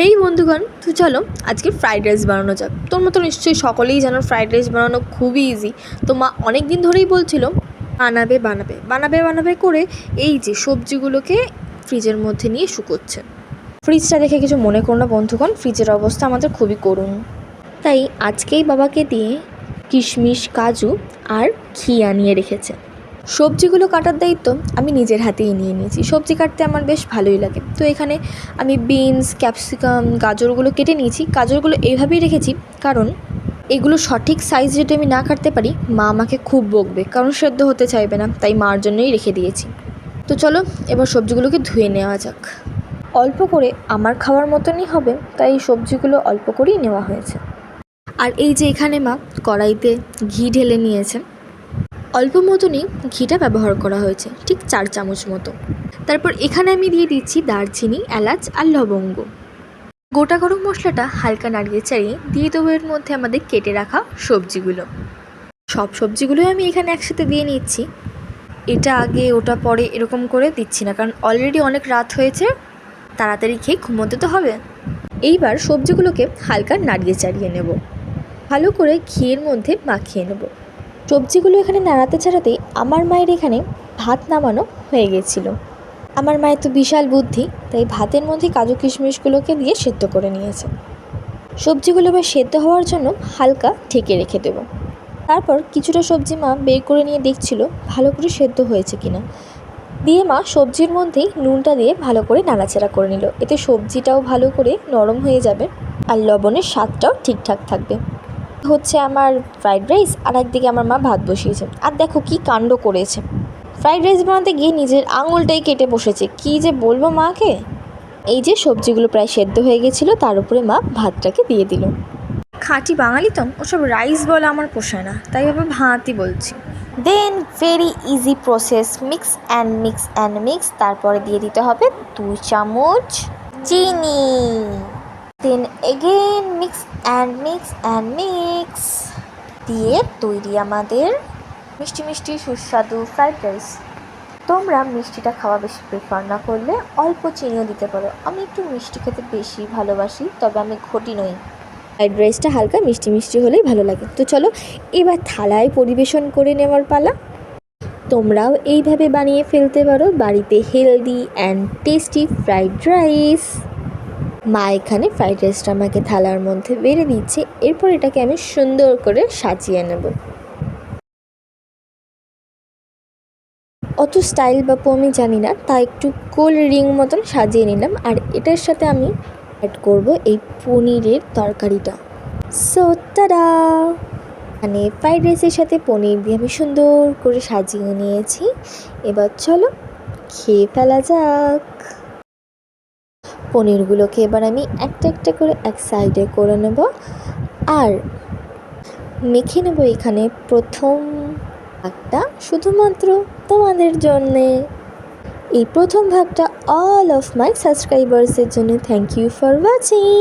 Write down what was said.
হেই বন্ধুগণ, তো চলো আজকে ফ্রাইড রাইস বানানো যাক। তোর মতো নিশ্চয়ই সকলেই জানো ফ্রাইড রাইস বানানো খুবই ইজি তো মা অনেক দিন ধরেই বলছিল, বানাবে বানাবে বানাবে বানাবে করে এই যে সবজিগুলোকে ফ্রিজের মধ্যে নিয়ে শুকোচ্ছে। ফ্রিজটা দেখে কিছু মনে করো না বন্ধুগণ ফ্রিজের অবস্থা আমাদের খুবই করুণ। তাই আজকেই বাবাকে দিয়ে কিশমিশ, কাজু আর ঘি আনিয়ে রেখেছে। সবজিগুলো কাটার দায়িত্ব আমি নিজের হাতেই নিয়ে নিয়েছি। সবজি কাটতে আমার বেশ ভালোই লাগে। তো এখানে আমি বিনস, ক্যাপসিকাম, গাজরগুলো কেটে নিয়েছি। গাজরগুলো এইভাবেই রেখেছি কারণ এগুলো সঠিক সাইজ যদি আমি না কাটতে পারি, মা আমাকে খুব বকবে। কারণ সেদ্ধ হতে চাইবে না, তাই মার জন্যই রেখে দিয়েছি। তো চলো, এবার সবজিগুলোকে ধুয়ে নেওয়া যাক। অল্প করে আমার খাওয়ার মতনই হবে, তাই সবজিগুলো অল্প করেই নেওয়া হয়েছে। আর এই যে এখানে মা কড়াইতে ঘি ঢেলে নিয়েছে অল্প মতনই ঘিটা ব্যবহার করা হয়েছে, ঠিক চার চামচ মতো। তারপর এখানে আমি দিয়ে দিচ্ছি দারচিনি, এলাচ আর লবঙ্গ। গোটা গরম মশলাটা হালকা নাড়িয়ে চাড়িয়ে দিয়ে দেবো এর মধ্যে আমাদের কেটে রাখা সবজিগুলো। সব সবজিগুলোই আমি এখানে একসাথে দিয়ে নিচ্ছি। এটা আগে, ওটা পরে এরকম করে দিচ্ছি না, কারণ অলরেডি অনেক রাত হয়েছে। তাড়াতাড়ি খেয়ে ঘুমোতে তো হবে। এইবার সবজিগুলোকে হালকা নাড়িয়ে চাড়িয়ে নেব। ভালো করে ঘিয়ের মধ্যে মাখিয়ে নেব। সবজিগুলো এখানে নাড়াতে ছাড়াতেই আমার মায়ের এখানে ভাত নামানো হয়ে গেছিল। আমার মায়ের তো বিশাল বুদ্ধি, তাই ভাতের মধ্যে কাজু কিশমিশগুলোকে দিয়ে সেদ্ধ করে নিয়েছে। সবজিগুলো এবার সেদ্ধ হওয়ার জন্য হালকা ঢেকে রেখে দেবো। তারপর কিছুটা সবজি মা বের করে নিয়ে দেখছিল ভালো করে সেদ্ধ হয়েছে কিনা। দিয়ে মা সবজির মধ্যেই নুনটা দিয়ে ভালো করে নাড়াচাড়া করে নিল। এতে সবজিটাও ভালো করে নরম হয়ে যাবে আর লবণের স্বাদটাও ঠিকঠাক থাকবে। হচ্ছে আমার ফ্রাইড রাইস আর একদিকে আমার মা ভাত বসিয়েছে। আর দেখো কি কাণ্ড করেছে। ফ্রাইড রাইস বানাতে গিয়ে নিজের আঙুলটাই কেটে বসেছে। কি যে বলব মাকে? এই যে সবজিগুলো প্রায় সেদ্ধ হয়ে গেছিল, তার উপরে মা ভাতটাকে দিয়ে দিল। খাঁটি বাঙালি তো, ওসব রাইস বলে আমার পোষায় না, তাই আবার ভাতই বলছি। Then very easy process mix and mix and mix তারপরে দিয়ে দিতে হবে দুই চামচ চিনি। Then again mix and mix and mix দিয়ে তৈরি আমাদের মিষ্টি মিষ্টি সুস্বাদু ফ্রাইড রাইস তোমরা মিষ্টিটা খাওয়া বেশি প্রেফার না করলে অল্প চিনিও দিতে পারো। আমি একটু মিষ্টি খেতে বেশি ভালোবাসি, তবে আমি ঘটি নই। ফ্রাইড রাইসটা হালকা মিষ্টি মিষ্টি হলেই ভালো লাগে। তো চলো এবার থালায় পরিবেশন করে নেওয়ার পালা। তোমরাও এইভাবে বানিয়ে ফেলতে পারো। বাড়িতে healthy and tasty fried rice মা এখানে ফ্রাইড রাইসটা আমাকে থালার মধ্যে বেড়ে দিচ্ছে, এরপর এটাকে আমি সুন্দর করে সাজিয়ে নেব। অত স্টাইল বাপু আমি জানি না, তা একটু গোল রিং মতন সাজিয়ে নিলাম, আর এটার সাথে আমি অ্যাড করব এই পনিরের তরকারিটা। সো তারা মানে ফ্রাইড রাইসের সাথে পনির দিয়ে আমি সুন্দর করে সাজিয়ে নিয়েছি। এবার চলো খেয়ে ফেলা যাক। পনিরগুলোকে এবার আমি একটা একটা করে এক সাইডে করে নেব। আর মেখে নেব এখানে প্রথম ভাগটা শুধুমাত্র তোমাদের জন্যে। এই প্রথম ভাগটা অল অফ মাই সাবস্ক্রাইবার্সের জন্য থ্যাংক ইউ ফর ওয়াচিং